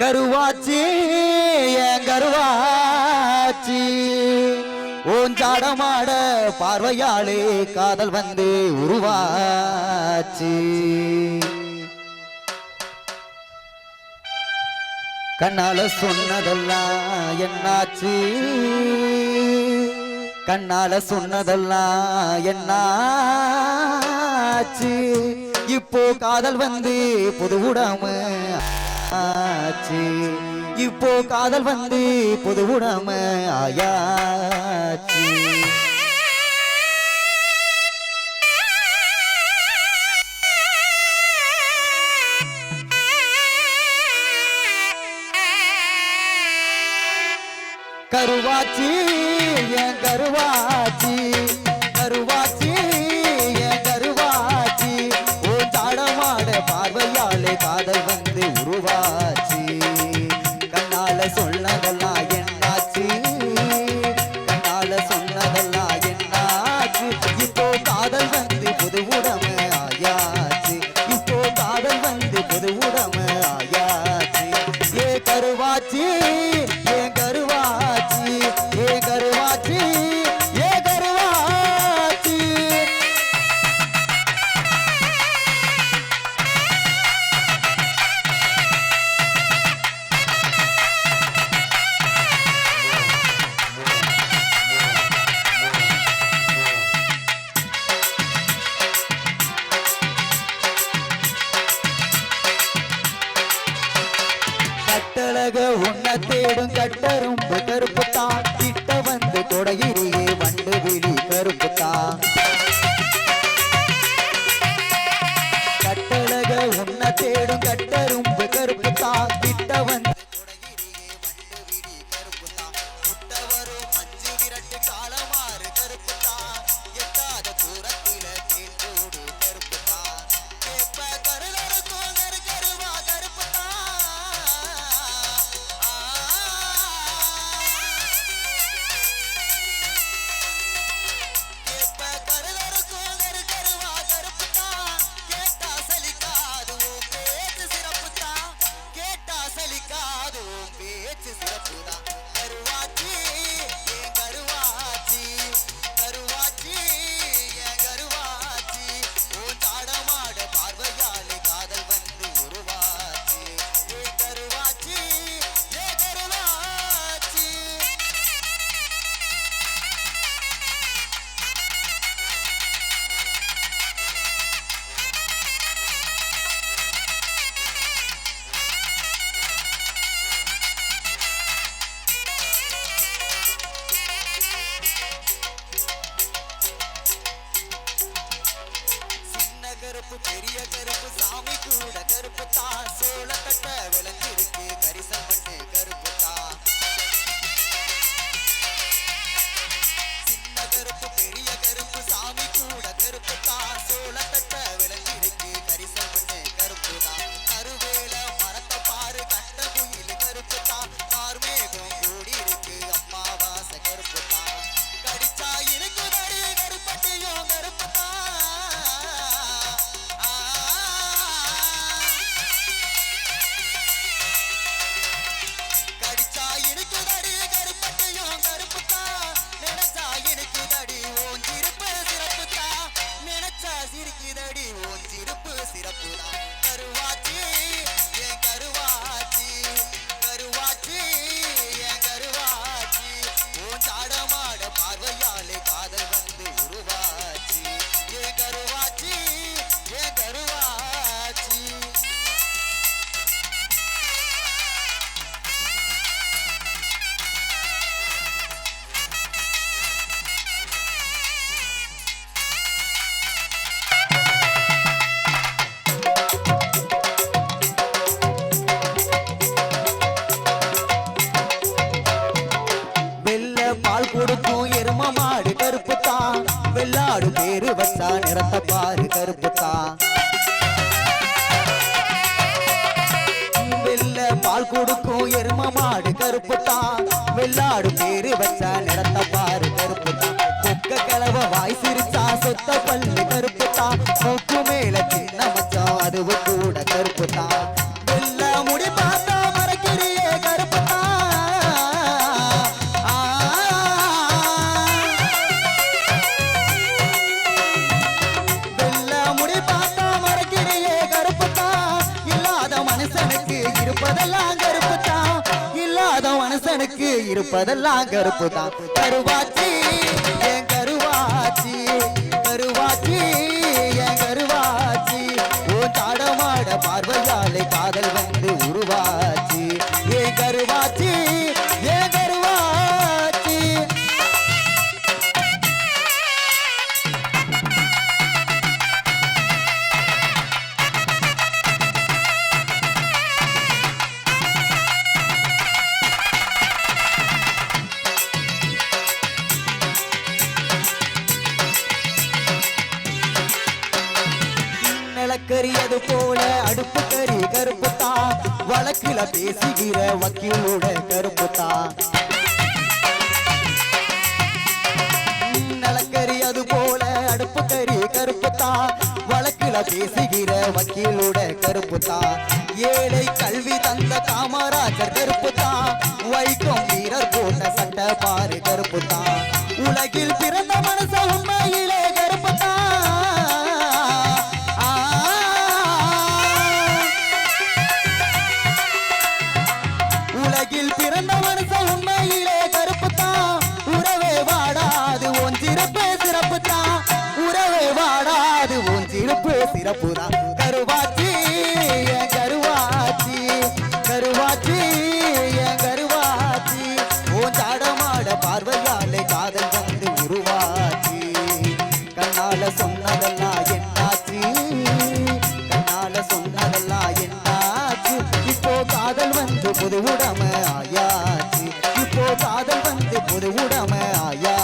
கருவாச்சி என் கருவாச்சி. ஓஞ்சாடமாட பார்வையாளே காதல் வந்து உருவாச்சி. கண்ணால சொன்னதெல்லாம் என்னாச்சு? கண்ணால சொன்னதெல்லாம் என்னாச்சு? இப்போ காதல் வந்து புது உடாம ஆச்சு. இப்போ காதல் வந்து பொது உடம ஆயாச்சு. கருவாச்சி என் கருவா உன்னை தேடும் கட்டரும்பு கருப்பு தான் கிட்ட வந்து கொடையிலேயே வண்டு விழி கருப்பு தான் கட்டழக உன்னை தேடும் கட்டரும்பு கருப்பு தான் கிட்ட கருப்பு பெரிய கருப்பு சாமி கூட கருப்பு தான். சோள கட்ட விளங்கிருக்கு கரிசல் மண்ணு கருப்பு தான். பஸ்ஸா நிறத்த பாரு கருப்பு தான் வெள்ள பால் கொடுக்கும் எரும மாடு கருப்பு தான் வெள்ளாடு பேரு வச்சா நிறத்த பாரு கருப்பு தான் கொக்க கிளவ வாய் சிரிச்சா சொத்த பல்லு கருப்பு தான் இருப்பதெல்லாம் கருப்பு தான் இல்லாத மனசனுக்கு இருப்பதெல்லாம் கருப்பு தான் கருவாச்சி என் கருவாச்சி கருவாச்சி என் கருவாச்சி. ஓ தாடமாட பார்வையாலை காதல் வந்து நிலக்கரியது போல அடுப்பு கறி கருப்பு தான் வழக்கில பேசுகிற வக்கீலோட கருப்பு தான் நிலக்கரியது போல அடுப்பு கறி கருப்பு தான் வழக்கில பேசுகிற வக்கீலோட கருப்பு தான் ஏழை கல்வி தந்த காமராஜர் கருப்பு தான் வைக்கும் வீரர் போட்ட சட்ட பாரு கருப்பு தான் உலகில் பிறந்த மனச சிறப்புதா கருவாச்சி என் கருவாச்சி. கருவாச்சி என் கருவாச்சி. ஓ சாடமாட பார்வையாலே காதல் வந்து உருவாச்சி. கண்ணால சொன்னதெல்லாம் என்னாச்சு? கண்ணால சொன்னதெல்லாம் என்னாச்சு? இப்போ காதல் வந்து புது உடம ஆயாச்சு. இப்போ காதல் வந்து புது உடம ஆயா